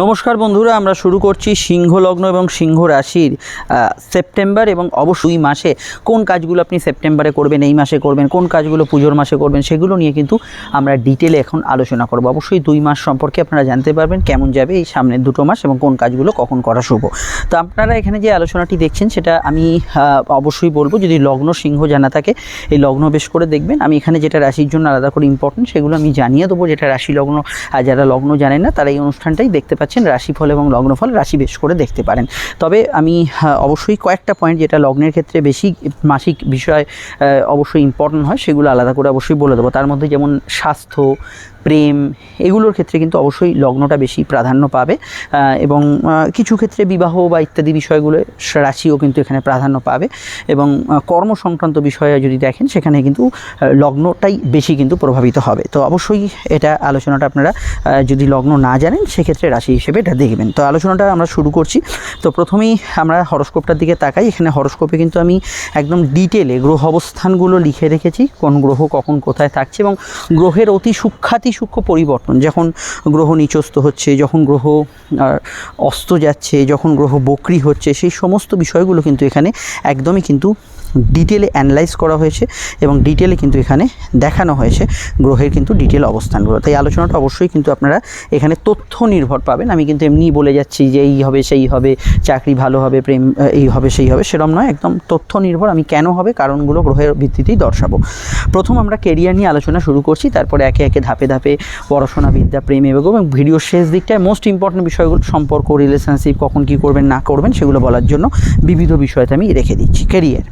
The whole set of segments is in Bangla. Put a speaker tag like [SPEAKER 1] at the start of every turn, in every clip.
[SPEAKER 1] নমস্কার বন্ধুরা, আমরা শুরু করছি সিংহ লগ্ন এবং সিংহ রাশির সেপ্টেম্বর এবং অবশ্যই মাসে কোন কাজগুলো আপনি সেপ্টেম্বরে করবেন, এই মাসে করবেন, কোন কাজগুলো পুজোর মাসে করবেন, সেগুলো নিয়ে কিন্তু আমরা ডিটেলে এখন আলোচনা করব। অবশ্যই দুই মাস সম্পর্কে আপনারা জানতে পারবেন কেমন যাবে এই সামনের দুটো মাস এবং কোন কাজগুলো কখন করা শুভ। তো আপনারা এখানে যে আলোচনাটি দেখছেন, সেটা আমি অবশ্যই বলব, যদি লগ্ন সিংহ জানা থাকে, এই লগ্ন বেশ করে দেখবেন। আমি এখানে যেটা রাশির জন্য আলাদা করে ইম্পর্টেন্ট সেগুলো আমি জানিয়ে দেবো, যেটা রাশি লগ্ন, আর যারা লগ্ন জানেন না, তারা এই অনুষ্ঠানটাই দেখতে পাচ্ছেন রাশিফল এবং লগ্নফল, রাশি বেশ করে দেখতে পারেন। তবে আমি অবশ্যই কয়েকটা পয়েন্ট যেটা লগ্নের ক্ষেত্রে বেশি মাসিক বিষয় অবশ্যই ইম্পর্টেন্ট হয়, সেগুলো আলাদা করে অবশ্যই বলে দেবো। তার মধ্যে যেমন স্বাস্থ্য প্রেম, এগুলোর ক্ষেত্রে কিন্তু অবশ্যই লগ্নটা বেশি প্রাধান্য পাবে এবং কিছু ক্ষেত্রে বিবাহ বা ইত্যাদি বিষয়গুলো রাশিও কিন্তু এখানে প্রাধান্য পাবে, এবং কর্ম সংক্রান্ত বিষয়ে যদি দেখেন, সেখানে কিন্তু লগ্নটাই বেশি কিন্তু প্রভাবিত হবে। তো অবশ্যই এটা আলোচনাটা আপনারা যদি লগ্ন না জানেন, সেক্ষেত্রে রাশি হিসেবে এটা দেখবেন। তো আলোচনাটা আমরা শুরু করছি। তো প্রথমেই আমরা হরস্কোপটার দিকে তাকাই। এখানে হরস্কোপে কিন্তু আমি একদম ডিটেলে গ্রহ অবস্থানগুলো লিখে রেখেছি, কোন গ্রহ কখন কোথায় থাকছে, এবং গ্রহের অতি সূক্ষাতি সূক্ষ্ম পরিবর্তন, যখন গ্রহ নিচস্থ হচ্ছে, যখন গ্রহ অস্ত যাচ্ছে, যখন গ্রহ বক্রি হচ্ছে, সেই সমস্ত বিষয়গুলো কিন্তু এখানে একদমই কিন্তু ডিটেলে অ্যানালাইজ করা হয়েছে এবং ডিটেলে কিন্তু এখানে দেখানো হয়েছে গ্রহের কিন্তু ডিটেল অবস্থানগুলো। তাই আলোচনাটা অবশ্যই কিন্তু আপনারা এখানে তথ্য নির্ভর পাবেন। আমি কিন্তু এমনি বলে যাচ্ছি যে এই হবে, সেই হবে, চাকরি ভালো হবে, প্রেম, এই হবে, সেই হবে সেরকম নয়। একদম তথ্য নির্ভর আমি কেন হবে, কারণগুলো গ্রহের ভিত্তিতেই দর্শাবো। প্রথম আমরা কেরিয়ার নিয়ে আলোচনা শুরু করছি, তারপরে একে একে ধাপে ধাপে পড়াশোনা বিদ্যা, প্রেম এবং এবং ভিডিওর শেষ দিকটায় মোস্ট ইম্পর্টেন্ট বিষয়গুলো, সম্পর্ক রিলেশনশিপ কখন কী করবেন, না করবেন, সেগুলো বলার জন্য বিবিধ বিষয়তে আমি রেখে দিচ্ছি। কেরিয়ার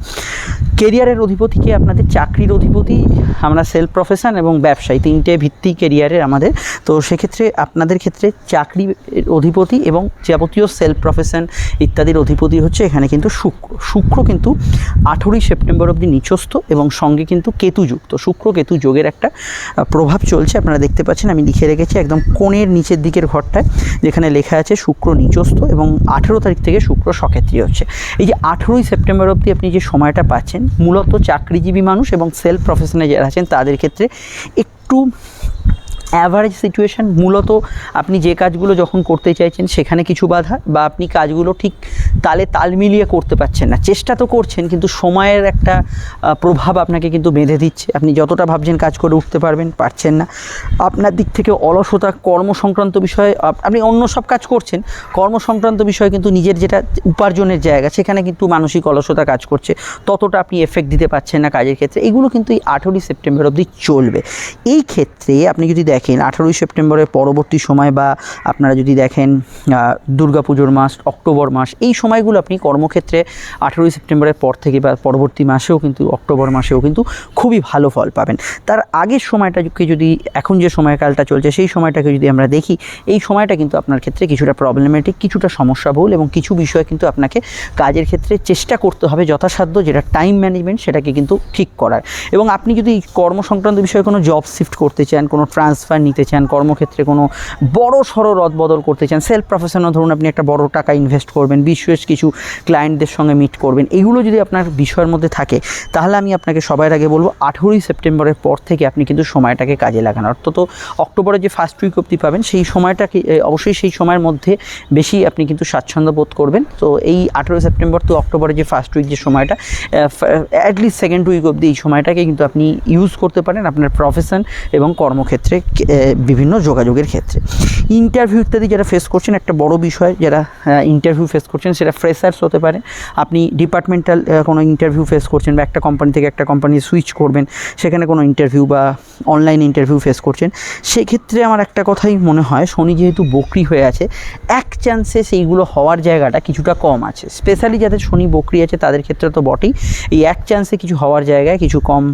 [SPEAKER 1] কেরিয়ারের অধিপতিকে আপনাদের চাকরির অধিপতি, আমরা সেলফ প্রফেশন এবং ব্যবসায়ী, তিনটে ভিত্তি কেরিয়ারের আমাদের। তো সেক্ষেত্রে আপনাদের ক্ষেত্রে চাকরির অধিপতি এবং যাবতীয় সেলফ প্রফেশন ইত্যাদির অধিপতি হচ্ছে এখানে কিন্তু শুক্র। শুক্র কিন্তু আঠেরোই সেপ্টেম্বর অবধি নিচস্থ এবং সঙ্গে কিন্তু কেতুযুক্ত। শুক্র কেতু যোগের একটা প্রভাব চলছে। আপনারা দেখতে পাচ্ছেন, আমি লিখে রেখেছি একদম কোণের নিচের দিকের ঘরটায়, যেখানে লেখা আছে শুক্র নিচস্থ এবং আঠেরো তারিখ থেকে শুক্র সক্ষেত্রীয় হচ্ছে। এই যে আঠেরোই সেপ্টেম্বর অবধি আপনি যে সময়টা পাচ্ছেন। মূলত চাকরিজীবী মানুষ এবং সেলফ প্রফেশনে যারা আছেন তাদের ক্ষেত্রে একটু অ্যাভারেজ সিচুয়েশান মূলত আপনি যে কাজগুলো যখন করতে চাইছেন, সেখানে কিছু বাধা বা আপনি কাজগুলো ঠিক তালে তাল মিলিয়ে করতে পারছেন না। চেষ্টা তো করছেন, কিন্তু সময়ের একটা প্রভাব আপনাকে কিন্তু বেঁধে দিচ্ছে। আপনি যতটা ভাবছেন কাজ করে উঠতে পারবেন, পারছেন না। আপনার দিক থেকে অলসতা, কর্ম সংক্রান্ত বিষয়ে আপনি অন্য সব কাজ করছেন, কর্ম সংক্রান্ত বিষয়ে কিন্তু নিজের যেটা উপার্জনের জায়গা, সেখানে কিন্তু মানসিক অলসতা কাজ করছে। ততটা আপনি এফেক্ট দিতে পারছেন না কাজের ক্ষেত্রে। এগুলো কিন্তু এই আঠেরোই সেপ্টেম্বর অবধি চলবে। এই ক্ষেত্রে আপনি যদি দেখেন আঠেরোই সেপ্টেম্বরের পরবর্তী সময় বা আপনারা যদি দেখেন দুর্গাপুজোর মাস, অক্টোবর মাস, এই সময়গুলো আপনি কর্মক্ষেত্রে আঠেরোই সেপ্টেম্বরের পর থেকে বা পরবর্তী মাসেও কিন্তু, অক্টোবর মাসেও কিন্তু খুবই ভালো ফল পাবেন। তার আগের সময়টাকে যদি, এখন যে সময়কালটা চলছে, সেই সময়টাকে যদি আমরা দেখি, এই সময়টা কিন্তু আপনার ক্ষেত্রে কিছুটা প্রবলেমেটিক কিছুটা সমস্যাবহুল এবং কিছু বিষয় কিন্তু আপনাকে কাজের ক্ষেত্রে চেষ্টা করতে হবে যথাসাধ্য, যেটা টাইম ম্যানেজমেন্ট সেটাকে কিন্তু ঠিক করার। এবং আপনি যদি কর্ম সংক্রান্ত বিষয়ে কোনো জব শিফট করতে চান, কোনো ট্রান্সফার নিতে চান, কর্মক্ষেত্রে কোনো বড় সড়ো রদবদল করতে চান সেলফ প্রফেশনাল ধরুন আপনি একটা বড় টাকা ইনভেস্ট করবেন, বিশেষ কিছু ক্লায়েন্টদের সঙ্গে মিট করবেন, এগুলো যদি আপনার বিষয়ের মধ্যে থাকে, তাহলে আমি আপনাকে সবার আগে বলব, আঠেরোই সেপ্টেম্বরের পর থেকে আপনি কিন্তু সময়টাকে কাজে লাগান। অর্থাৎ অক্টোবরের যে ফার্স্ট উইক অবধি পাবেন, সেই সময়টাকে অবশ্যই সেই সময়ের মধ্যে বেশি আপনি কিন্তু স্বাচ্ছন্দ্য বোধ করবেন। তো এই আঠেরোই সেপ্টেম্বর তো অক্টোবরের যে ফার্স্ট উইক যে সময়টা অ্যাটলিস্ট সেকেন্ড উইক অবধি এই সময়টাকে কিন্তু আপনি ইউজ করতে পারেন আপনার প্রফেশন এবং কর্মক্ষেত্রে। বিভিন্ন যোগাযোগের ক্ষেত্রে। ইন্টারভিউ ইত্যাদি যারা ফেস করছেন, একটা বড় বিষয়, যারা ইন্টারভিউ ফেস করছেন, সেটা ফ্রেশার্স হতে পারে। আপনি ডিপার্টমেন্টাল কোনো ইন্টারভিউ ফেস করছেন বা একটা কোম্পানি থেকে একটা কোম্পানি সুইচ করবেন, সেখানে কোনো ইন্টারভিউ বা অনলাইন ইন্টারভিউ ফেস করছেন, সেক্ষেত্রে আমার একটা কথাই মনে হয় শনি যেহেতু বকরি হয়ে আছে, এক চান্সে সেইগুলো হওয়ার জায়গাটা কিছুটা কম আছে। স্পেশালি যাদের শনি বকরি আছে, তাদের ক্ষেত্রে তো বটেই, এই এক চান্সে কিছু হওয়ার জায়গায় কিছু কম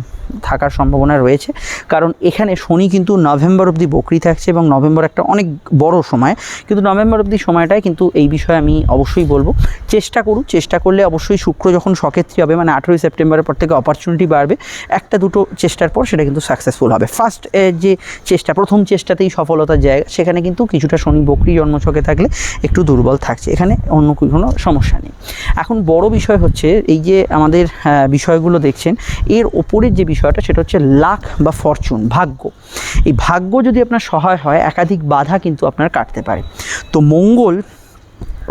[SPEAKER 1] থাকার সম্ভাবনা রয়েছে। কারণ এখানে শনি কিন্তু নভেম্বর অবধি বকরি থাকছে এবং নভেম্বর একটা অনেক বড় সময়। কিন্তু নভেম্বর অবধি সময়টায় কিন্তু এই বিষয়ে আমি অবশ্যই বলব। চেষ্টা করুন চেষ্টা করলে অবশ্যই শুক্র যখন সক্ষেত্রী হবে মানে আঠেরোই সেপ্টেম্বরের পর থেকে অপরচুনিটি বাড়বে একটা দুটো চেষ্টার পর সেটা কিন্তু সাকসেসফুল হবে। ফার্স্ট যে চেষ্টা প্রথম চেষ্টাতেই সফলতার জায়গা সেখানে কিন্তু কিছুটা শনি বকরি জন্মছকে থাকলে একটু দুর্বল থাকছে। এখানে অন্য কোনো সমস্যা নেই। এখন বড় বিষয় হচ্ছে এই যে আমাদের আহ, বিষয়গুলো দেখছেন এর ওপরের যে বিষয়টা সেটা হচ্ছে লাখ বা ফরচুন, ভাগ্য। এই ভাগ্য যদি আপনার সহায় হয়, একাধিক বাধা কিন্তু আপনার কাটতে পারে। তো মঙ্গল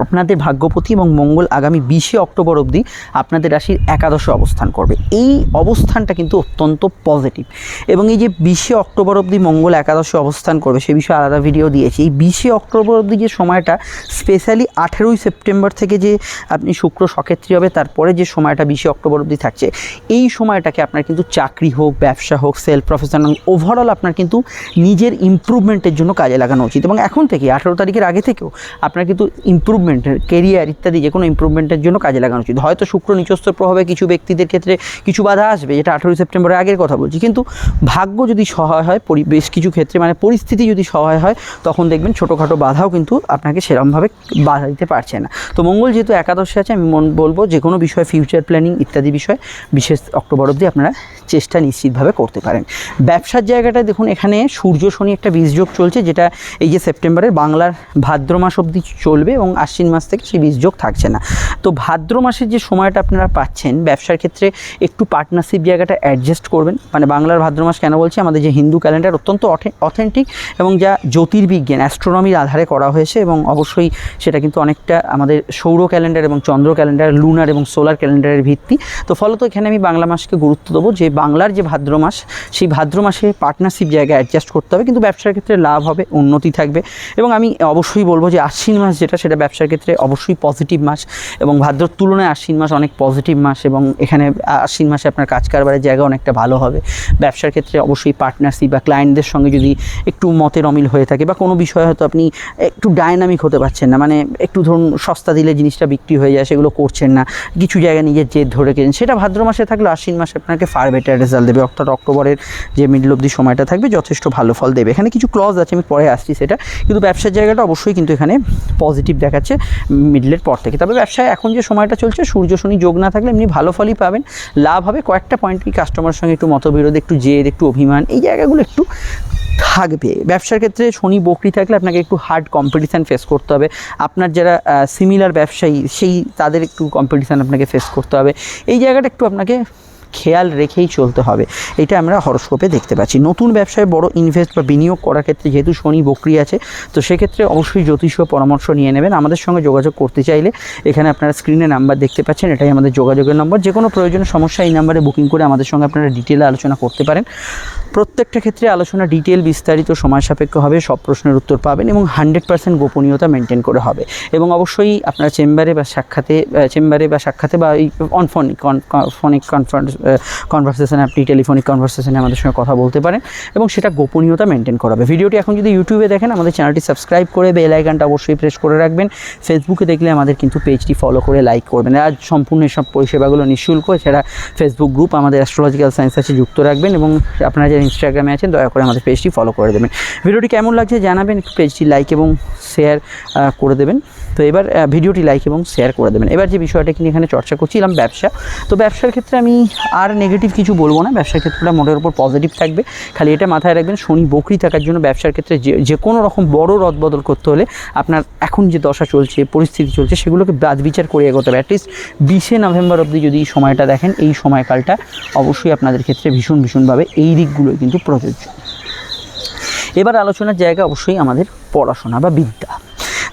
[SPEAKER 1] আপনাদের ভাগ্যপতি এবং মঙ্গল আগামী বিশে অক্টোবর অবধি আপনাদের রাশির একাদশে অবস্থান করবে। এই অবস্থানটা কিন্তু অত্যন্ত পজিটিভ এবং এই যে বিশে অক্টোবর অবধি মঙ্গল একাদশে অবস্থান করবে, সে বিষয়ে আলাদা ভিডিও দিয়েছি। এই বিশে অক্টোবর অবধি যে সময়টা স্পেশালি আঠেরোই সেপ্টেম্বর থেকে যে আপনি শুক্র সক্ষেত্রী হবে, তারপরে যে সময়টা বিশে অক্টোবর অবধি থাকছে, এই সময়টাকে আপনার কিন্তু চাকরি হোক, ব্যবসা হোক সেলফ প্রফেশনাল ওভারঅল আপনার কিন্তু নিজের ইমপ্রুভমেন্টের জন্য কাজে লাগানো উচিত। এবং এখন থেকে, আঠেরো তারিখের আগে থেকেও আপনার কিন্তু ইমপ্রুভমেন্টের কেরিয়ার ইত্যাদি যে কোনো ইম্প্রুভমেন্টের জন্য কাজে লাগানো উচিত। হয়তো শুক্র নিচস্থ প্রভাবে কিছু ব্যক্তিদের ক্ষেত্রে কিছু বাধা আসবে, যেটা আঠেরোই সেপ্টেম্বরের আগের কথা বলছি। কিন্তু ভাগ্য যদি সহায় হয় বেশ কিছু ক্ষেত্রে মানে পরিস্থিতি যদি সহায় হয়, তখন দেখবেন ছোটোখাটো বাধাও কিন্তু আপনাকে সেরকমভাবে বাধা দিতে পারছে না। তো মঙ্গল যেহেতু একাদশে আছে, আমি মন, বলব যে কোনো বিষয়ে ফিউচার প্ল্যানিং ইত্যাদি বিষয় বিশেষ অক্টোবর অবধি আপনারা চেষ্টা নিশ্চিতভাবে করতে পারেন। ব্যবসার জায়গাটায় দেখুন, এখানে সূর্য, শনি একটা বীজযোগ চলছে, যেটা এই যে সেপ্টেম্বরের বাংলার ভাদ্র মাস অবধি চলবে এবং আশ্বিন মাস থেকে সেই বীজযোগ থাকছে না। তো ভাদ্র মাসের যে সময়টা আপনারা পাচ্ছেন, ব্যবসার ক্ষেত্রে একটু পার্টনারশিপ জায়গাটা অ্যাডজাস্ট করবেন। মানে বাংলার ভাদ্র মাস কেন বলছি? আমাদের যে হিন্দু ক্যালেন্ডার অত্যন্ত অথেন্টিক এবং যা জ্যোতির্বিজ্ঞান অ্যাস্ট্রোনমির আধারে করা হয়েছে এবং অবশ্যই সেটা কিন্তু অনেকটা আমাদের সৌর ক্যালেন্ডার এবং চন্দ্র ক্যালেন্ডার লুনার এবং সোলার ক্যালেন্ডারের ভিত্তি। তো ফলত এখানে আমি বাংলা মাসকে গুরুত্ব দেবো যে বাংলার যে ভাদ্র মাস, সেই ভাদ্র মাসে পার্টনারশিপ জায়গায় অ্যাডজাস্ট করতে হবে। কিন্তু ব্যবসার ক্ষেত্রে লাভ হবে, উন্নতি থাকবে এবং আমি অবশ্যই বলব যে আশ্বিন মাস যেটা, সেটা ব্যবসার ক্ষেত্রে অবশ্যই পজিটিভ মাস এবং ভাদ্রর তুলনায় আশ্বিন মাস অনেক পজিটিভ মাস এবং এখানে আশ্বিন মাসে আপনার কাজ কারবারের জায়গা অনেকটা ভালো হবে। ব্যবসার ক্ষেত্রে অবশ্যই পার্টনারশিপ বা ক্লায়েন্টদের সঙ্গে যদি একটু মতের অমিল হয়ে থাকে বা কোনো বিষয়ে হয়তো আপনি একটু ডায়নামিক হতে পারছেন না মানে একটু ধরুন সস্তা দিলে জিনিসটা বিক্রি হয়ে যায়, সেগুলো করছেন না, কিছু জায়গায় নিজের জেদ ধরে রেখেছেন সেটা ভাদ্র মাসে থাকলে আশ্বিন মাসে আপনাকে ফার বেটার রেজাল্ট দেবে। অর্থাৎ অক্টোবরের যে মিডল অবধি সময়টা থাকবে, যথেষ্ট ভালো ফল দেবে। এখানে কিছু ক্লজ আছে, আমি পরে আসছি সেটা, কিন্তু ব্যবসার জায়গাটা অবশ্যই কিন্তু এখানে পজিটিভ দেখাচ্ছে। মিডলের পর থেকে। তবে ব্যবসায় এখন যে সময়টা চলছে, সূর্য, শনি যোগ না থাকলে এমনি ভালো ফলই পাবেন। লাভ হবে কয়েকটা পয়েন্ট কি কাস্টমারের সঙ্গে একটু মতবিরোধ, একটু জেদ, একটু অভিমান, এই জায়গাগুলো একটু থাকবে। ব্যবসার ক্ষেত্রে শনি, বকরি থাকলে আপনাকে একটু হার্ড কম্পিটিশান ফেস করতে হবে। আপনার যারা সিমিলার ব্যবসায়ী, সেই তাদের একটু কম্পিটিশান আপনাকে ফেস করতে হবে। এই জায়গাটা একটু আপনাকে খেয়াল রেখেই চলতে হবে। এটা আমরা হরস্কোপে দেখতে পাচ্ছি। নতুন ব্যবসায় বড় ইনভেস্ট বা বিনিয়োগ করার ক্ষেত্রে যেহেতু শনি, বকরি আছে, তো সেক্ষেত্রে অবশ্যই জ্যোতিষীয় পরামর্শ নিয়ে নেবেন। আমাদের সঙ্গে যোগাযোগ করতে চাইলে এখানে আপনারা স্ক্রিনে নাম্বার দেখতে পাচ্ছেন। এটাই আমাদের যোগাযোগের নম্বর যে কোনো প্রয়োজনীয় সমস্যা এই নাম্বারে বুকিং করে আমাদের সঙ্গে আপনারা ডিটেলে আলোচনা করতে পারেন। প্রত্যেকটা ক্ষেত্রে আলোচনা ডিটেল বিস্তারিত, সময় সাপেক্ষ হবে, সব প্রশ্নের উত্তর পাবেন এবং হান্ড্রেড পার্সেন্ট গোপনীয়তা মেনটেন করে হবে। এবং অবশ্যই আপনারা চেম্বারে বা সাক্ষাতে চেম্বারে বা সাক্ষাতে বা এই অন ফোনিক কনফারেন্স কনভারসেশনে আপনি টেলিফোনিক কনভারসেশনে আমাদের সঙ্গে কথা বলতে পারেন এবং সেটা গোপনীয়তা মেনটেন করা হবে ভিডিওটি এখন যদি ইউটিউবে দেখেন, আমাদের চ্যানেলটি সাবস্ক্রাইব করে বেল আইকনটা অবশ্যই প্রেস করে রাখবেন। ফেসবুকে দেখলে আমাদের কিন্তু পেজটি ফলো করে লাইক করবেন। আর সম্পূর্ণ এসব পরিষেবাগুলো নিঃশুল্ক, এছাড়া ফেসবুক গ্রুপ আমাদের অ্যাস্ট্রোলজিক্যাল সায়েন্স আছে যুক্ত রাখবেন এবং আপনারা যারা ইনস্টাগ্রামে আছেন, দয়া করে আমাদের পেজটি ফলো করে দেবেন। ভিডিওটি কেমন লাগছে জানাবেন পেজটি লাইক এবং শেয়ার করে দেবেন। তো এবার ভিডিওটি লাইক এবং শেয়ার করে দেবেন। এবার যে বিষয়টা কিনে এখানে চর্চা করছিলাম, ব্যবসা। তো ব্যবসার ক্ষেত্রে আমি আর নেগেটিভ কিছু বলব না। ব্যবসার ক্ষেত্রটা মোটের উপর পজিটিভ থাকবে। খালি এটা মাথায় রাখবেন, শনি বকরি থাকার জন্য ব্যবসার ক্ষেত্রে যে যে কোনো রকম বড় রদবদল করতে হলে আপনার এখন যে দশা চলছে, পরিস্থিতি চলছে, সেগুলোকে বাদ বিচার করে এগোতে হবে। অ্যাটলিস্ট বিশে নভেম্বর অবধি যদি এই সময়টা দেখেন, এই সময়কালটা অবশ্যই আপনাদের ক্ষেত্রে ভীষণ, ভীষণভাবে এই দিকগুলোই কিন্তু প্রযোজ্য। এবার আলোচনার জায়গা অবশ্যই আমাদের পড়াশোনা বা বিদ্যা।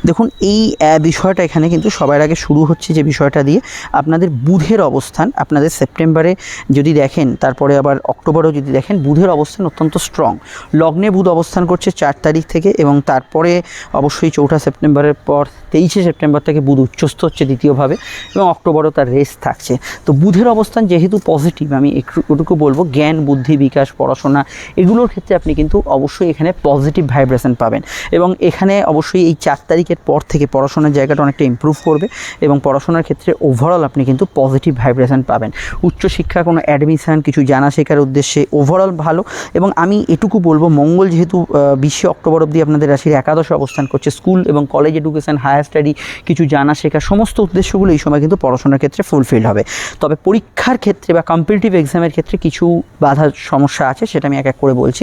[SPEAKER 1] দেখুন, এই বিষয়টা এখানে কিন্তু সবার আগে শুরু হচ্ছে যে বিষয়টা দিয়ে আপনাদের বুধের অবস্থান। আপনাদের সেপ্টেম্বরে যদি দেখেন, তারপরে আবার অক্টোবরেও যদি দেখেন, বুধের অবস্থান অত্যন্ত স্ট্রং লগ্নে বুধ অবস্থান করছে চার তারিখ থেকে এবং তারপরে অবশ্যই চৌঠা সেপ্টেম্বরের পর তেইশে সেপ্টেম্বর থেকে বুধ উচ্চস্থ হচ্ছে দ্বিতীয়ভাবে এবং অক্টোবরও তার রেস্ট থাকছে। তো বুধের অবস্থান যেহেতু পজিটিভ আমি একটু, ওটুকু বলব, জ্ঞান, বুদ্ধি, বিকাশ, পড়াশোনা, এগুলোর ক্ষেত্রে আপনি কিন্তু অবশ্যই এখানে পজিটিভ ভাইব্রেশন পাবেন। এবং এখানে অবশ্যই এই চার তারিখের পর থেকে পড়াশোনার জায়গাটা অনেকটা ইমপ্রুভ করবে এবং পড়াশোনার ক্ষেত্রে ওভারঅল আপনি কিন্তু পজিটিভ ভাইব্রেশন পাবেন। উচ্চশিক্ষা, কোনো অ্যাডমিশন কিছু জানা শেখার উদ্দেশ্যে ওভারঅল ভালো এবং আমি এটুকু বলব, মঙ্গল যেহেতু বিশে অক্টোবর অবধি আপনাদের রাশির একাদশে অবস্থান করছে। স্কুল এবং কলেজ এডুকেশন হায়ার স্টাডি কিছু জানা শেখা, সমস্ত উদ্দেশ্যগুলো এই সময় কিন্তু পড়াশোনার ক্ষেত্রে ফুলফিল হবে। তবে পরীক্ষার ক্ষেত্রে বা কম্পিটিটিভ এক্সামের ক্ষেত্রে কিছু বাধার সমস্যা আছে, সেটা আমি এক এক করে বলছি।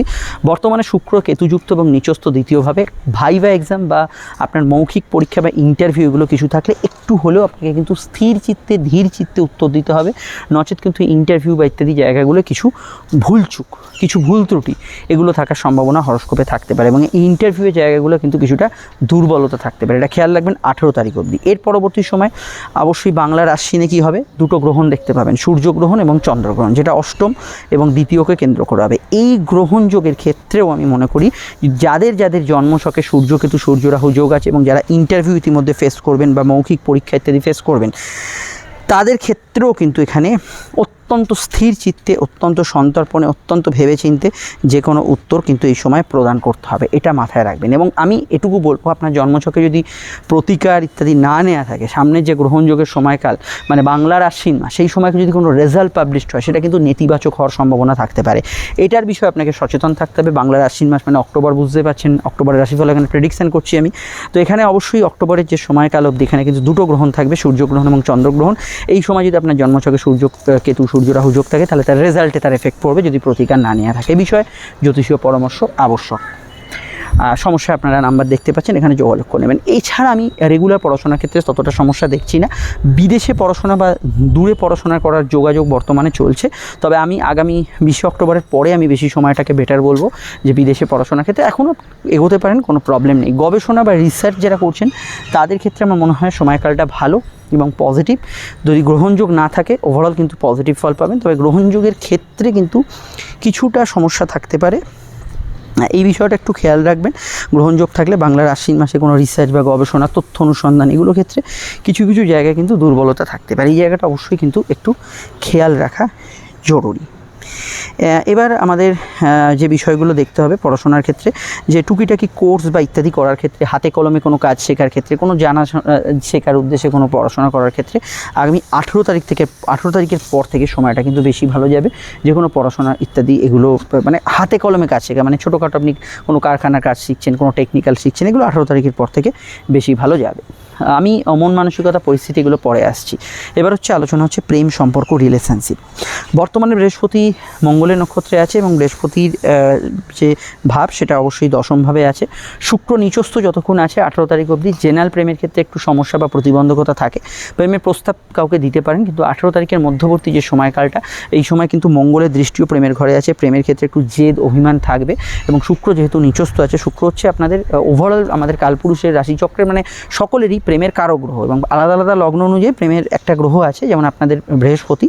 [SPEAKER 1] বর্তমানে শুক্র, কেতুযুক্ত এবং নিচস্থ দ্বিতীয়ভাবে ভাইভা এক্সাম বা আপনার মৌখিক পরীক্ষা বা ইন্টারভিউ এগুলো কিছু থাকলে একটু হলেও আপনাকে কিন্তু স্থির চিত্তে, ধীর চিত্তে উত্তর দিতে হবে। নচেত কিন্তু ইন্টারভিউ বা ইত্যাদি জায়গাগুলো কিছু ভুলচুক, কিছু ভুল ত্রুটি এগুলো থাকার সম্ভাবনা হরস্কোপে থাকতে পারে এবং এই ইন্টারভিউয়ের জায়গাগুলো কিন্তু কিছুটা দুর্বলতা থাকতে পারে। এটা খেয়াল রাখবেন আঠেরো তারিখ অবধি। এর পরবর্তী সময় অবশ্যই বাংলার আশ্বিনে কী হবে? দুটো গ্রহণ দেখতে পাবেন সূর্যগ্রহণ এবং চন্দ্রগ্রহণ যেটা অষ্টম এবং দ্বিতীয়কে কেন্দ্র করে হবে। এই গ্রহণ যোগের ক্ষেত্রেও আমি মনে করি, যাদের যাদের জন্মছকে সূর্যকেতু সূর্যরাহু যোগ আছে এবং যারা ইন্টারভিউ ইতিমধ্যে ফেস করবেন বা মৌখিক পরীক্ষা ইত্যাদি ফেস করবেন, তাদের ক্ষেত্রেও কিন্তু এখানে অত্যন্ত স্থির চিত্তে, অত্যন্ত সন্তর্পণে, অত্যন্ত ভেবেচিন্তে যে কোনো উত্তর কিন্তু এই সময় প্রদান করতে হবে। এটা মাথায় রাখবেন। এবং আমি এটুকু বলব, আপনার জন্মছকে যদি প্রতিকার ইত্যাদি না নেওয়া থাকে, সামনে যে গ্রহণযোগের সময়কাল মানে বাংলার আশ্বিন মাস, সেই সময় যদি কোনো রেজাল্ট পাবলিশড হয়, সেটা কিন্তু নেতিবাচক হওয়ার সম্ভাবনা থাকতে পারে। এটার বিষয়ে আপনাকে সচেতন থাকতে হবে। বাংলার আশ্বিন মাস মানে অক্টোবর, বুঝতে পারছেন? অক্টোবরের রাশিফল এখানে প্রেডিকশন করছি আমি। তো এখানে অবশ্যই অক্টোবরের যে সময়কাল অবধি এখানে কিন্তু দুটো গ্রহণ থাকবে সূর্যগ্রহণ এবং চন্দ্রগ্রহণ এই সময় যদি আপনার জন্মছকে সূর্য কেতু সূর্য রাহু যোগ থাকে, তাহলে তার রেজাল্টে তার এফেক্ট পড়বে যদি প্রতিকার না নেওয়া থাকে। এ বিষয়ে জ্যোতিষীয় পরামর্শ আবশ্যক। সমস্যা আপনারা নাম্বার দেখতে পাচ্ছেন, এখানে যোগাযোগ করে নেবেন। এছাড়া আমি রেগুলার পড়াশোনার ক্ষেত্রে ততটা সমস্যা দেখছি না। বিদেশে পড়াশোনা বা দূরে পড়াশোনা করার যোগাযোগ বর্তমানে চলছে। তবে আমি আগামী বিশে অক্টোবরের পরে আমি বেশি সময়টাকে বেটার বলব যে বিদেশে পড়াশোনার ক্ষেত্রে। এখনও এগোতে পারেন, কোনো প্রবলেম নেই। গবেষণা বা রিসার্চ যারা করছেন, তাদের ক্ষেত্রে আমার মনে হয় সময়কালটা ভালো এবং পজিটিভ যদি গ্রহণযোগ না থাকে ওভারঅল কিন্তু পজিটিভ ফল পাবেন। তবে গ্রহণযোগের ক্ষেত্রে কিন্তু কিছুটা সমস্যা থাকতে পারে। এই বিষয়টা একটু খেয়াল রাখবেন। গ্রহণযোগ থাকলে বাংলার আশ্বিন মাসে কোনো রিসার্চ বা গবেষণা, তথ্য অনুসন্ধান এগুলো ক্ষেত্রে কিছু কিছু জায়গায় কিন্তু দুর্বলতা থাকতে পারে। এই জায়গাটা অবশ্যই কিন্তু একটু খেয়াল রাখা জরুরি। এবার আমাদের যে বিষয়গুলো দেখতে হবে পড়াশোনার ক্ষেত্রে, যে টুকিটাকি কোর্স বা ইত্যাদি করার ক্ষেত্রে, হাতে কলমে কোনো কাজ শেখার ক্ষেত্রে, কোনো জানা শেখার উদ্দেশ্যে কোনো পড়াশোনা করার ক্ষেত্রে, আগামী আঠেরো তারিখ থেকে, আঠেরো তারিখের পর থেকে সময়টা কিন্তু বেশি ভালো যাবে। যে কোনো পড়াশোনা ইত্যাদি এগুলো মানে হাতে কলমে কাজ শেখা মানে ছোটোখাটো আপনি কোনো কারখানার কাজ শিখছেন, কোনো টেকনিক্যাল শিখছেন, এগুলো আঠেরো তারিখের পর থেকে বেশি ভালো যাবে। আমি অমন মানসিকতা পরিস্থিতি এগুলো পরে আসছি। এবার হচ্ছে আলোচনা হচ্ছে প্রেম সম্পর্ক রিলেশনশিপ বর্তমানে বৃহস্পতি মঙ্গলের নক্ষত্রে আছে এবং বৃহস্পতির যে ভাব সেটা অবশ্যই দশমভাবে আছে। শুক্র নিচস্থ যতক্ষণ আছে আঠেরো তারিখ অবধি। জেনারেল প্রেমের ক্ষেত্রে একটু সমস্যা বা প্রতিবন্ধকতা থাকে। প্রেমের প্রস্তাব কাউকে দিতে পারেন, কিন্তু আঠেরো তারিখের মধ্যবর্তী যে সময়কালটা, এই সময় কিন্তু মঙ্গলের দৃষ্টিও প্রেমের ঘরে আছে। প্রেমের ক্ষেত্রে একটু জেদ, অভিমান থাকবে এবং শুক্র যেহেতু নিচস্থ আছে, শুক্র হচ্ছে আপনাদের ওভারঅল আমাদের কালপুরুষের রাশিচক্রের মানে সকলেরই প্রেমের কারও গ্রহ এবং আলাদা আলাদা লগ্ন অনুযায়ী প্রেমের একটা গ্রহ আছে, যেমন আপনাদের বৃহস্পতি।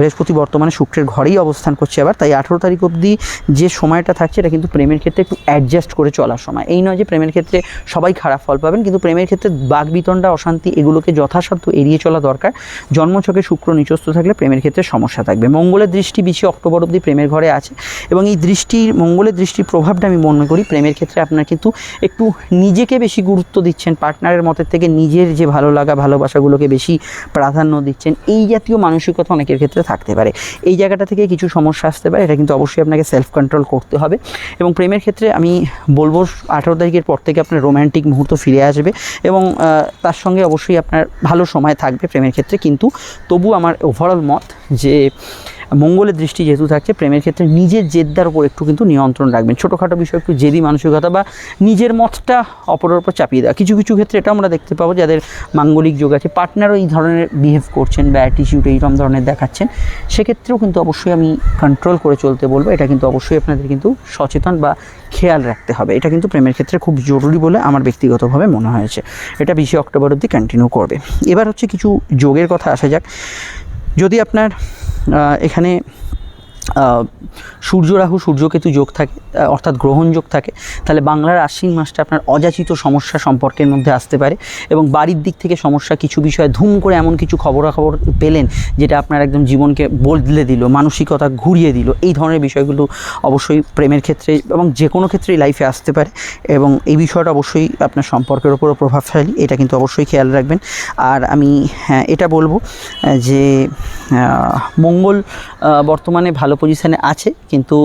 [SPEAKER 1] বৃহস্পতি বর্তমানে শুক্রের ঘরেই অবস্থান করছে আবার, তাই আঠেরো তারিখ অবধি যে সময়টা থাকছে, এটা কিন্তু প্রেমের ক্ষেত্রে একটু অ্যাডজাস্ট করে চলার সময়। এই নয় যে প্রেমের ক্ষেত্রে সবাই খারাপ ফল পাবেন, কিন্তু প্রেমের ক্ষেত্রে বাঘ বিতণ্ডা, অশান্তি এগুলোকে যথাসাধ্য এড়িয়ে চলা দরকার। জন্মছকে শুক্র নিচস্থ থাকলে প্রেমের ক্ষেত্রে সমস্যা থাকবে। মঙ্গলের দৃষ্টি বিশে অক্টোবর অবধি প্রেমের ঘরে আছে এবং এই দৃষ্টির মঙ্গলের দৃষ্টির প্রভাবটা আমি মনে করি, প্রেমের ক্ষেত্রে আপনার কিন্তু একটু নিজেকে বেশি গুরুত্ব দিচ্ছেন, পার্টনারের মতের থেকে নিজের যে ভালো লাগা, ভালোবাসাগুলোকে বেশি প্রাধান্য দিচ্ছেন, এই জাতীয় মানসিকতা অনেকের ক্ষেত্রে থাকতে পারে। এই জায়গাটা থেকে কিছু সমস্যা আসতে পারে, এটা কিন্তু অবশ্যই আপনাকে সেলফ কন্ট্রোল করতে হবে। এবং প্রেমের ক্ষেত্রে আমি বলব, আঠেরো তারিখের পর থেকে আপনার রোম্যান্টিক মুহূর্ত ফিরে আসবে এবং তার সঙ্গে অবশ্যই আপনার ভালো সময় থাকবে প্রেমের ক্ষেত্রে। কিন্তু তবু আমার ওভারঅল মত যে মঙ্গলের দৃষ্টি যেহেতু থাকছে, প্রেমের ক্ষেত্রে নিজের জেদ্দার উপর একটু কিন্তু নিয়ন্ত্রণ রাখবেন। ছোটোখাটো বিষয়, একটু জেদি মানসিকতা বা নিজের মতটা অপরের উপর চাপিয়ে দেওয়া। কিছু কিছু ক্ষেত্রে এটা আমরা দেখতে পাবো, যাদের মাঙ্গলিক যোগ আছে পার্টনারও এই ধরনের বিহেভ করছেন বা অ্যাটিটিউড এইরকম ধরনের দেখাচ্ছেন, সেক্ষেত্রেও কিন্তু অবশ্যই আমি কন্ট্রোল করে চলতে বলব। এটা কিন্তু অবশ্যই আপনাদের কিন্তু সচেতন বা খেয়াল রাখতে হবে। এটা কিন্তু প্রেমের ক্ষেত্রে খুব জরুরি বলে আমার ব্যক্তিগতভাবে মনে হয়েছে। এটা বিশে অক্টোবর অবধি কন্টিনিউ করবে। এবার হচ্ছে কিছু যোগের কথা আসা যাক। যদি আপনার এখানে সূর্য রাহু সূর্যকেতু যোগ থাকে। অর্থাৎ গ্রহণযোগ থাকে তাহলে বাংলার আশ্বিন মাসটা আপনার অযাচিত সমস্যা সম্পর্কের মধ্যে আসতে পারে এবং বাড়ির দিক থেকে সমস্যা কিছু বিষয়ে ধুম করে এমন কিছু খবরাখবর পেলেন যেটা আপনার একদম জীবনকে বদলে দিল মানসিকতা ঘুরিয়ে দিল। এই ধরনের বিষয়গুলো অবশ্যই প্রেমের ক্ষেত্রে এবং যে কোনো ক্ষেত্রেই লাইফে আসতে পারে এবং এই বিষয়টা অবশ্যই আপনার সম্পর্কের উপরও প্রভাবশালী এটা কিন্তু অবশ্যই খেয়াল রাখবেন। আর আমি হ্যাঁ, এটা বলব যে মঙ্গল বর্তমানে ভালো পজিশানে আছে কিন্তু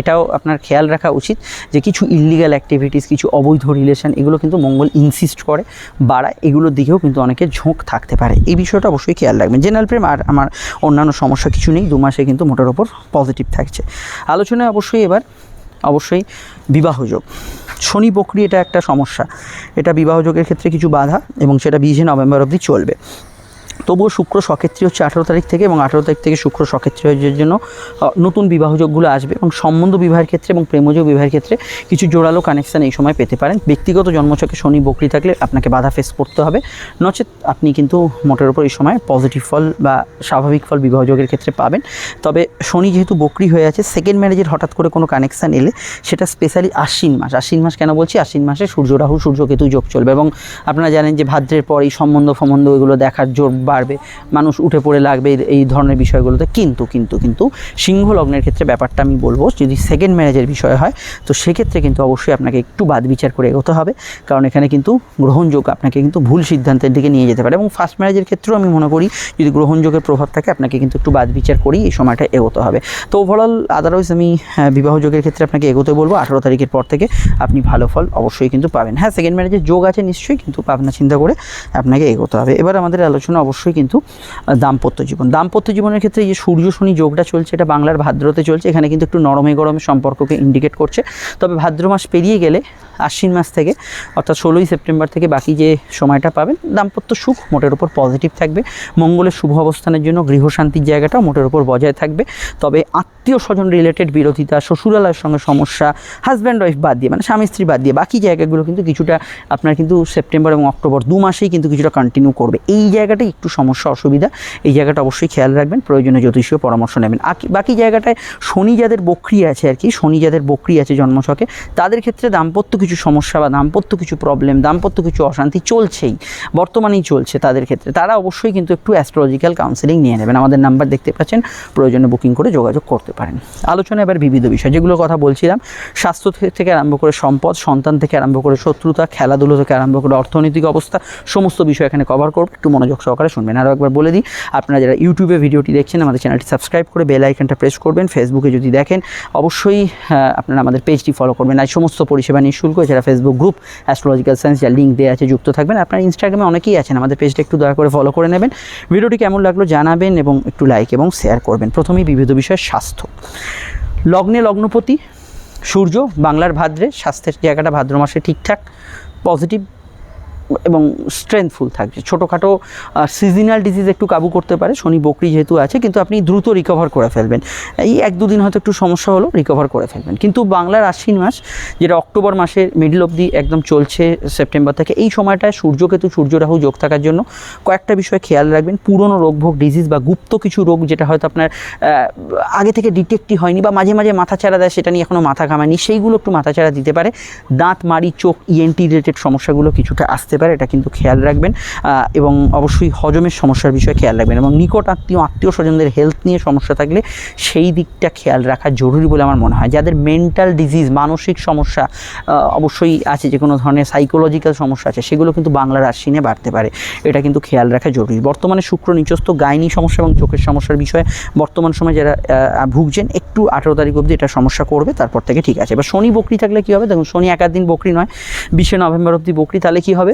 [SPEAKER 1] এটাও আপনার খেয়াল রাখা উচিত যে কিছু ইলিগাল অ্যাক্টিভিটিস কিছু অবৈধ রিলেশন এগুলো কিন্তু মঙ্গল ইনসিস্ট করে, বাড়ায়, এগুলোর দিকেও কিন্তু অনেকের ঝোঁক থাকতে পারে। এই বিষয়টা অবশ্যই খেয়াল রাখবেন। জেনারেল প্রেম আর আমার অন্যান্য সমস্যা কিছু নেই, দু মাসে কিন্তু মোটার ওপর পজিটিভ থাকছে। আলোচনায় অবশ্যই এবার, অবশ্যই বিবাহযোগ। শনি বকরি এটা একটা সমস্যা। এটা বিবাহযোগের ক্ষেত্রে কিছু বাধা এবং সেটা বিশে নভেম্বর অবধি চলবে। তবুও শুক্র সক্ষেত্রী হচ্ছে আঠেরো তারিখ থেকে এবং আঠেরো তারিখ থেকে শুক্র সক্ষেত্রী হয়ে জন্য নতুন বিবাহযোগগুলো আসবে এবং সম্বন্ধ বিবাহের ক্ষেত্রে এবং প্রেমযোগ বিবাহের ক্ষেত্রে কিছু জোরালো কানেকশান এই সময় পেতে পারেন। ব্যক্তিগত জন্মছকে শনি বকরি থাকলে আপনাকে বাধা ফেস করতে হবে। নচেত আপনি কিন্তু মোটের ওপর এই সময় পজিটিভ ফল বা স্বাভাবিক ফল বিবাহযোগের ক্ষেত্রে পাবেন। তবে শনি যেহেতু বকরি হয়ে আছে সেকেন্ড ম্যারেজের হঠাৎ করে কোনো কানেকশান এলে সেটা স্পেশালি আশ্বিন মাস। আশ্বিন মাস কেন বলছি? আশ্বিন মাসে সূর্য, রাহু, সূর্যকেতু যোগ চলবে এবং আপনারা জানেন যে ভাদ্রের পর এই সম্বন্ধ ফম্বন্ধ এগুলো দেখার জোর বাড়বে মানুষ উঠে পড়ে লাগবে এই- ধরনের বিষয়গুলোতে। কিন্তু কিন্তু কিন্তু সিংহ লগ্নের ক্ষেত্রে ব্যাপারটা আমি বলব যদি সেকেন্ড ম্যারেজের বিষয় হয় তো সেক্ষেত্রে কিন্তু অবশ্যই আপনাকে একটু বাদ বিচার করে এগোতে হবে। কারণ এখানে কিন্তু গ্রহণযোগ আপনাকে কিন্তু ভুল সিদ্ধান্তের দিকে নিয়ে যেতে পারে। এবং ফার্স্ট ম্যারেজের ক্ষেত্রেও আমি মনে করি যদি গ্রহণযোগের প্রভাব থাকে আপনাকে কিন্তু একটু বাদ বিচার করেই এই সময়টা এগোতে হবে। তো ওভারঅল আদারওয়াইজ আমি হ্যাঁ, বিবাহযোগের ক্ষেত্রে আপনাকে এগোতে বলব। আঠারো তারিখের পর থেকে আপনি ভালো ফল অবশ্যই কিন্তু পাবেন। হ্যাঁ সেকেন্ড ম্যারেজের যোগ আছে নিশ্চয়ই কিন্তু ভাবনা চিন্তা করে আপনাকে এগোতে হবে। এবার আমাদের আলোচনা অবশ্যই কিন্তু দাম্পত্য জীবন। দাম্পত্য জীবনের ক্ষেত্রে যে সূর্য শনি যোগটা চলছে, এটা বাংলার ভাদ্রতে চলছে, এখানে কিন্তু একটু নরমে গরমে সম্পর্ককে ইন্ডিকেট করছে। তবে ভাদ্র মাস পেরিয়ে গেলে আশ্বিন মাস থেকে, অর্থাৎ ষোলোই সেপ্টেম্বর থেকে বাকি যে সময়টা পাবেন, দাম্পত্য সুখ মোটের উপর পজিটিভ থাকবে। মঙ্গলের শুভ অবস্থানের জন্য গৃহশান্তির জায়গাটাও মোটের উপর বজায় থাকবে। তবে আত্মীয় স্বজন রিলেটেড বিরোধিতা, শ্বশুরালয়ের সঙ্গে সমস্যা হাজব্যান্ড ওয়াইফ বাদ দিয়ে মানে স্বামী, স্ত্রী বাদ দিয়ে, বাকি জায়গাগুলো কিন্তু কিছুটা আপনার কিন্তু সেপ্টেম্বর এবং অক্টোবর দু মাসেই কিন্তু কিছুটা কন্টিনিউ করবে। এই জায়গাটাই একটু সমস্যা, অসুবিধা, এই জায়গাটা অবশ্যই খেয়াল রাখবেন, প্রয়োজনে জ্যোতিষীয় পরামর্শ নেবেন। বাকি জায়গাটায় শনি যাদের বকরি আছে আর কি, শনি যাদের বকরি আছে জন্মছকে, তাদের ক্ষেত্রে দাম্পত্য কিছু সমস্যা বা দাম্পত্য কিছু প্রবলেম দাম্পত্য কিছু অশান্তি চলছেই, বর্তমানেই চলছে তাদের ক্ষেত্রে। তারা অবশ্যই কিন্তু একটু অ্যাস্ট্রোলজিক্যাল কাউন্সেলিং নিয়ে নেবেন। আমাদের নাম্বার দেখতে পাচ্ছেন, প্রয়োজনে বুকিং করে যোগাযোগ করতে পারেন। আলোচনা এবার বিবিধ বিষয় যেগুলো কথা বলছিলাম, স্বাস্থ্য থেকে আরম্ভ করে সম্পদ, সন্তান থেকে আরম্ভ করে শত্রুতা, খেলাধুলো থেকে আরম্ভ করে অর্থনৈতিক অবস্থা, সমস্ত বিষয় এখানে কভার করব। একটু মনোযোগ সহকারে শুনবেন। আরও একবার বলে দিই, আপনারা যারা ইউটিউবে ভিডিওটি দেখছেন, আমাদের চ্যানেলটি সাবস্ক্রাইব করে বেল আইকনটা প্রেস করবেন। ফেসবুকে যদি দেখেন, অবশ্যই আপনারা আমাদের পেজটি ফলো করবেন। আর সমস্ত পরিষেবা নিঃশুল্ক এছাড়া ফেসবুক গ্রুপ অ্যাস্ট্রোলজিক্যাল সায়েন্স যার লিঙ্ক দেওয়া আছে, যুক্ত থাকবেন। আপনার ইনস্টাগ্রামে অনেকেই আছেন, আমাদের পেজটা একটু দয়া করে ফলো করে নেবেন। ভিডিওটি কেমন লাগল জানাবেন এবং একটু লাইক এবং শেয়ার করবেন। প্রথমেই বিবিধ বিষয়ের স্বাস্থ্য। লগ্নে লগ্নপতি সূর্য বাংলার ভাদ্রে স্বাস্থ্যের জায়গাটা ভাদ্র মাসে ঠিকঠাক পজিটিভ এবং স্ট্রেংথফুল থাকবে ছোটোখাটো সিজনাল ডিজিজ একটু কাবু করতে পারে, শনি বকরি যেহেতু আছে, কিন্তু আপনি দ্রুত রিকভার করে ফেলবেন। এই এক দুদিন হয়তো একটু সমস্যা হলো রিকভার করে ফেলবেন। কিন্তু বাংলার আশ্বিন মাস, যেটা অক্টোবর মাসের মিডল অবধি একদম চলছে, সেপ্টেম্বর থেকে, এই সময়টায় সূর্যকেতু সূর্য রাহু যোগ থাকার জন্য কয়েকটা বিষয় খেয়াল রাখবেন। পুরনো রোগভোগ ডিজিজ বা গুপ্ত কিছু রোগ, যেটা হয়তো আপনার আগে থেকে ডিটেক্টই হয়নি বা মাঝে মাঝে মাথা চারা দেয়, সেটা নিয়ে এখনও মাথা ঘামায়নি, সেইগুলো একটু মাথা চারা দিতে পারে। দাঁত, মাড়ি, চোখ ইএনটি রিলেটেড সমস্যাগুলো কিছুটা আসতে পারে। এটা কিন্তু খেয়াল রাখবেন। এবং অবশ্যই হজমের সমস্যার বিষয়ে খেয়াল রাখবেন এবং নিকট আত্মীয় আত্মীয় স্বজনদের হেলথ নিয়ে সমস্যা থাকলে সেই দিকটা খেয়াল রাখা জরুরি বলে আমার মনে হয়। যাদের মেন্টাল ডিজিজ মানসিক সমস্যা অবশ্যই আছে, যে কোনো ধরনের সাইকোলজিক্যাল সমস্যা আছে, সেগুলো কিন্তু বাংলার আশ্বিনে বাড়তে পারে। এটা কিন্তু খেয়াল রাখা জরুরি। বর্তমানে শুক্র নিচস্থ গাইনি সমস্যা এবং চোখের সমস্যার বিষয়ে বর্তমান সময় যারা ভুগছেন, একটু আঠেরো তারিখ অবধি এটা সমস্যা করবে, তারপর থেকে ঠিক আছে। এবার শনি বকরি থাকলে কী হবে? দেখুন, শনি একার দিন বকরি নয়, বিশে নভেম্বর অবধি বকরি, তাহলে কী হবে?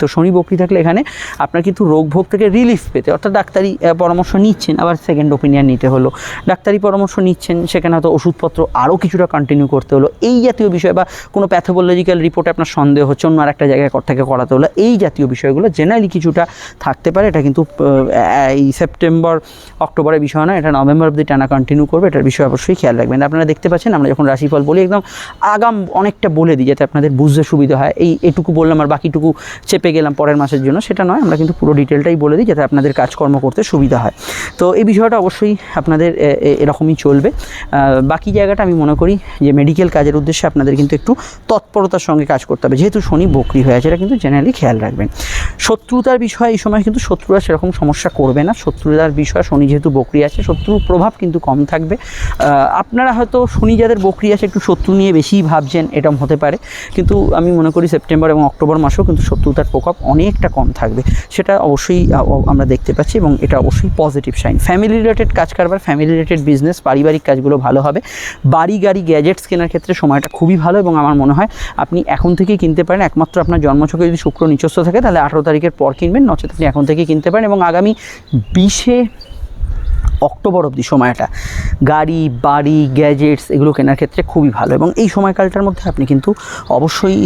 [SPEAKER 1] তো শনি বকরি থাকলে এখানে আপনার কিন্তু রোগ ভোগ থেকে রিলিফ পেতে, অর্থাৎ ডাক্তারি পরামর্শ নিচ্ছেন। আবার সেকেন্ড ওপিনিয়ন নিতে হলো। ডাক্তারি পরামর্শ নিচ্ছেন, সেখানে হয়তো ওষুধপত্র আরও কিছুটা কন্টিনিউ করতে হলো। এই জাতীয় বিষয় বা কোনো প্যাথোলজিক্যাল রিপোর্টে আপনার সন্দেহ হচ্ছে অন্য আরেকটা জায়গায় কর থেকে করাতে হলো, এই জাতীয় বিষয়গুলো জেনারেলি কিছুটা থাকতে পারে। এটা কিন্তু এই সেপ্টেম্বর অক্টোবরের বিষয় নয়, এটা নভেম্বর অবধি টানা কন্টিনিউ করবে, এটার বিষয়ে অবশ্যই খেয়াল রাখবেন। আপনারা দেখতে পাচ্ছেন, আমরা যখন রাশিফল বলি, একদম আগাম অনেকটা বলে দিই, যাতে আপনাদের বুঝতে সুবিধা হয়। এই এটুকু বললাম আর বাকিটুকু চেপে গেলাম পরের মাসের জন্য, সেটা নয়, আমরা কিন্তু পুরো ডিটেলটাই বলে দিই যাতে আপনাদের কাজকর্ম করতে সুবিধা হয়। তো এই বিষয়টা অবশ্যই আপনাদের এরকমই চলবে। বাকি জায়গাটা আমি মনে করি যে মেডিকেল কাজের উদ্দেশ্যে আপনাদের কিন্তু একটু তৎপরতার সঙ্গে কাজ করতে হবে। যেহেতু শনি বকরি হয়ে আছে, এটা কিন্তু জেনারেলি খেয়াল রাখবেন। শত্রুতার বিষয়ে, এই সময় কিন্তু শত্রুরা সেরকম সমস্যা করবে না। শত্রুতার বিষয়, শনি যেহেতু বকরি আছে, শত্রুর প্রভাব কিন্তু কম থাকবে। আপনারা হয়তো শনি যাদের বকরি আছে, একটু শত্রু নিয়ে বেশি ভাবছেন, এরকম হতে পারে। কিন্তু আমি মনে করি সেপ্টেম্বর এবং অক্টোবর মাসেও কিন্তু শত্রুতার প্রকোপ অনেকটা কম থাকবে। সেটা অবশ্যই আমরা দেখতে পাচ্ছি এবং এটা অবশ্যই পজিটিভ সাইন ফ্যামিলি রিলেটেড কাজ কারবার ফ্যামিলি রিলেটেড বিজনেস পারিবারিক কাজগুলো ভালো হবে। বাড়ি, গাড়ি গ্যাজেটস কেনার ক্ষেত্রে সময়টা খুবই ভালো এবং আমার মনে হয় আপনি এখন থেকেই কিনতে পারেন। একমাত্র আপনার জন্মছকে যদি শুক্র নিচস্থ থাকে, তাহলে আঠারো তারিখের পর কিনবেন, নচেত আপনি এখন থেকেই কিনতে পারেন এবং আগামী বিশে অক্টোবর অবধি সময়টা। গাড়ি, বাড়ি গ্যাজেটস এগুলো কেনার ক্ষেত্রে খুবই ভালো এবং এই সময়কালটার মধ্যে আপনি কিন্তু অবশ্যই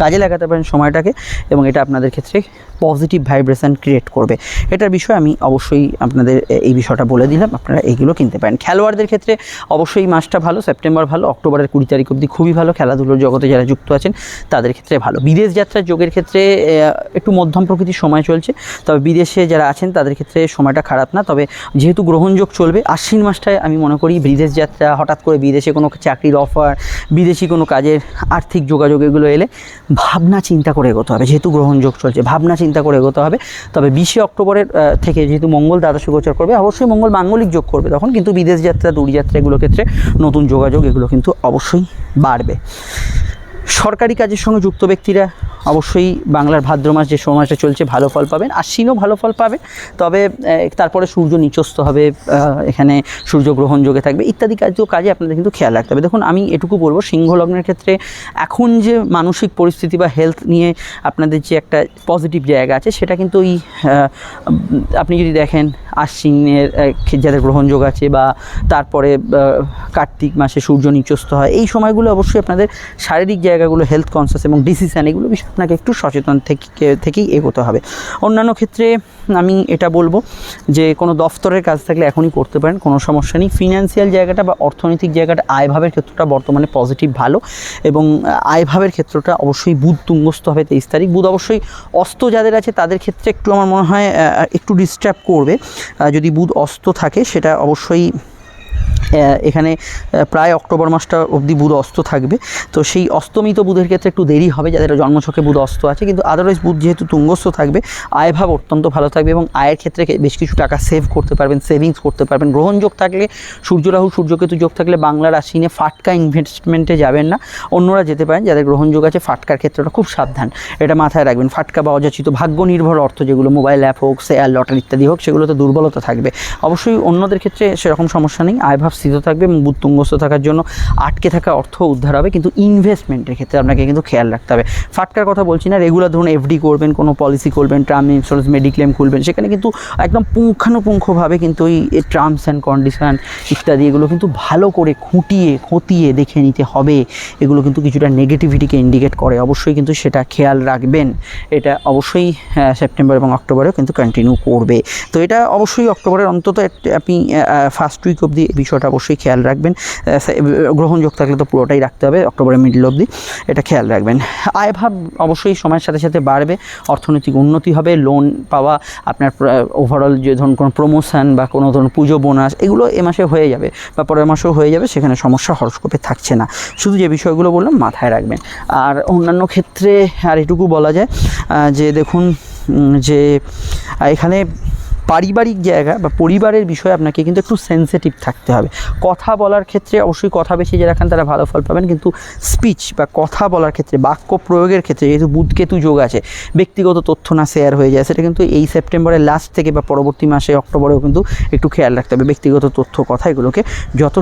[SPEAKER 1] কাজে লাগাতে পারেন সময়টাকে এবং এটা আপনাদের ক্ষেত্রে পজিটিভ ভাইব্রেশন ক্রিয়েট করবে। এটার বিষয়ে আমি অবশ্যই আপনাদের এই বিষয়টা বলে দিলাম, আপনারা এইগুলো কিনতে পারেন। খেলোয়াড়দের ক্ষেত্রে অবশ্যই মাসটা ভালো, সেপ্টেম্বর ভালো, অক্টোবরের কুড়ি তারিখ অবধি খুবই ভালো, খেলাধুলোর জগতে যারা যুক্ত আছেন তাদের ক্ষেত্রে ভালো। বিদেশ যাত্রার যোগের ক্ষেত্রে একটু মধ্যম প্রকৃতির সময় চলছে, তবে বিদেশে যারা আছেন তাদের ক্ষেত্রে সময়টা খারাপ না, তবে যেহেতু গ্রহণযোগ চলবে। আশ্বিন মাসটায় আমি মনে করি বিদেশ যাত্রা, হঠাৎ করে বিদেশে কোনো চাকরির অফার বিদেশি কোনো কাজের আর্থিক যোগাযোগ, এগুলো এলে ভাবনা চিন্তা করে এগোতে হবে। যেহেতু গ্রহণযোগ চলছে, ভাবনা চিন্তা করে এগোতে হবে। তবে বিশে অক্টোবরের থেকে যেহেতু মঙ্গল দ্বাদশ গোচর করবে, অবশ্যই মঙ্গল মাঙ্গলিক যোগ করবে তখন, কিন্তু বিদেশ যাত্রা দূরযাত্রা এগুলোর ক্ষেত্রে নতুন যোগাযোগ, এগুলো কিন্তু অবশ্যই বাড়বে। সরকারি কাজের সঙ্গে যুক্ত ব্যক্তিরা অবশ্যই বাংলার ভাদ্র মাস যে সময়টা চলছে, ভালো ফল পাবেন। আশ্বিনও ভালো ফল পাবে। তবে তারপরে সূর্য নিচস্ত হবে এখানে সূর্য গ্রহণ যোগে থাকবে ইত্যাদি কাজ, কাজে আপনাদের কিন্তু খেয়াল রাখতে হবে। দেখুন, আমি এটুকু বলব, সিংহ লগ্নের ক্ষেত্রে এখন যে মানসিক পরিস্থিতি বা হেলথ নিয়ে আপনাদের যে একটা পজিটিভ জায়গা আছে, সেটা কিন্তু ওই আপনি যদি দেখেন আশ্বিনের যাদের গ্রহণযোগ আছে বা তারপরে কার্তিক মাসে সূর্য নিচস্ত হয়, এই সময়গুলো অবশ্যই আপনাদের শারীরিক জায়গাগুলো হেলথ কনসিয়াস এবং ডিসিশান এগুলো বিষয়ে আপনাকে একটু সচেতন থেকে, থেকেই এগোতে হবে। অন্যান্য ক্ষেত্রে আমি এটা বলব যে, কোনো দফতরের কাজ থাকলে এখনই করতে পারেন, কোনো সমস্যা নেই। ফিনান্সিয়াল জায়গাটা বা অর্থনৈতিক জায়গাটা আয়ভাবের ক্ষেত্রটা বর্তমানে পজিটিভ ভালো এবং আয়ভাবের ক্ষেত্রটা অবশ্যই বুধ তুঙ্গস্থ হবে তেইশ তারিখ। বুধ অবশ্যই অস্ত যাদের আছে তাদের ক্ষেত্রে একটু আমার মনে হয় একটু ডিস্টার্ব করবে। যদি বুধ অস্ত থাকে সেটা অবশ্যই এখানে প্রায় অক্টোবর মাসটা অবধি বুধ অস্ত থাকবে। তো সেই অস্তমিত বুধের ক্ষেত্রে একটু দেরি হবে, যাদের জন্মছকে বুধ অস্ত আছে। কিন্তু আদারওয়াইজ বুধ যেহেতু তুঙ্গস্থ থাকবে আয়ভাব অত্যন্ত ভালো থাকবে এবং আয়ের ক্ষেত্রে বেশ কিছু টাকা সেভ করতে পারবেন সেভিংস করতে পারবেন। গ্রহণযোগ থাকলে, সূর্য রাহু সূর্যকেতু যোগ থাকলে বাংলার আশ্বিনে ফাটকা ইনভেস্টমেন্টে যাবেন না। অন্যরা যেতে পারেন, যাদের গ্রহণযোগ আছে, ফাটকার ক্ষেত্রটা খুব সাবধান। এটা মাথায় রাখবেন। ফাটকা বা অযাচিত ভাগ্য নির্ভর অর্থ যেগুলো মোবাইল অ্যাপ হোক শেয়ার লটারি ইত্যাদি হোক, সেগুলোতে দুর্বলতা থাকবে। অবশ্যই অন্যদের ক্ষেত্রে সেরকম সমস্যা নেই। আয়ভাব স্থিত থাকবে এবং বুধ থাকার জন্য আটকে থাকা অর্থ উদ্ধার হবে, কিন্তু ইনভেস্টমেন্টের ক্ষেত্রে আপনাকে কিন্তু খেয়াল রাখতে হবে। ফাটকার কথা বলছি না রেগুলার ধরুন এফডি করবেন, কোনো পলিসি করবেন টার্ম ইন্স্যুরেন্স মেডিক্লেম খুলবেন, সেখানে কিন্তু একদম পুঙ্খানুপুঙ্খভাবে কিন্তু ওই টার্মস অ্যান্ড কন্ডিশন ইত্যাদি এগুলো কিন্তু ভালো করে খুঁটিয়ে, খতিয়ে দেখে নিতে হবে। এগুলো কিন্তু কিছুটা নেগেটিভিটিকে ইন্ডিকেট করে, অবশ্যই কিন্তু সেটা খেয়াল রাখবেন। এটা অবশ্যই সেপ্টেম্বর এবং অক্টোবরেও কিন্তু কন্টিনিউ করবে। তো এটা অবশ্যই অক্টোবরের অন্তত আপনি ফার্স্ট উইক অবধি এই বিষয়টা অবশ্যই খেয়াল রাখবেন। গ্রহণযোগ থাকলে তো পুরোটাই রাখতে হবে, অক্টোবরের মিডল অবধি। এটা খেয়াল রাখবেন। আয়ভাব অবশ্যই সময়ের সাথে সাথে বাড়বে, অর্থনৈতিক উন্নতি হবে লোন পাওয়া আপনার ওভারঅল যে ধরুন কোনো প্রমোশন বা কোনো ধরুন পুজো বোনাস এগুলো এ মাসে হয়ে যাবে বা পরের মাসেও হয়ে যাবে, সেখানে সমস্যা হরস্কোপে থাকছে না। শুধু যে বিষয়গুলো বললাম, মাথায় রাখবেন। আর অন্যান্য ক্ষেত্রে আর এটুকু বলা যায় যে দেখুন যে এখানে পারিবারিক জায়গা বা পরিবারের বিষয়ে আপনাকে কিন্তু একটু সেন্সিটিভ থাকতে হবে। কথা বলার ক্ষেত্রে অবশ্যই কথা বেশি যে রাখেন তারা ভালো ফল পাবেন, কিন্তু স্পিচ বা কথা বলার ক্ষেত্রে, বাক্য প্রয়োগের ক্ষেত্রে যেহেতু বুধকেতু যোগ আছে, ব্যক্তিগত তথ্য না শেয়ার হয়ে যায়, সেটা কিন্তু এই সেপ্টেম্বরের লাস্ট থেকে বা পরবর্তী মাসে, অক্টোবরেও কিন্তু একটু খেয়াল রাখতে হবে। ব্যক্তিগত তথ্য, কথা এগুলোকে যত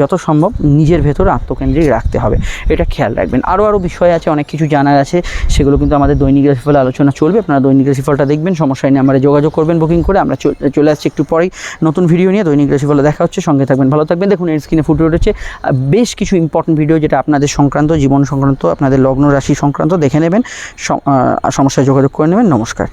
[SPEAKER 1] যত সম্ভব নিজের ভেতরে আত্মকেন্দ্রিক রাখতে হবে। এটা খেয়াল রাখবেন। আরও আরও বিষয় আছে, অনেক কিছু জানার আছে, সেগুলো কিন্তু আমাদের দৈনিক রাশিফলে আলোচনা চলবে। আপনারা দৈনিক রাশিফলটা দেখবেন, সমস্যা নেই, আমরা যোগাযোগ করবেন বুকিং করে আমরা চল- চলে আসছি একটু পরেই। নতুন ভিডিও নিয়ে দৈনিক রাশিফলে দেখা হচ্ছে। সঙ্গে থাকবেন, ভালো থাকবেন। দেখুন, এর স্ক্রিনে ফুটে উঠেছে বেশ কিছু ইম্পর্টেন্ট ভিডিও যেটা আপনাদের সংক্রান্ত, জীবন সংক্রান্ত, আপনাদের লগ্ন, রাশি সংক্রান্ত দেখে নেবেন। সম- সমস্যায় যোগাযোগ করে নেবেন। নমস্কার।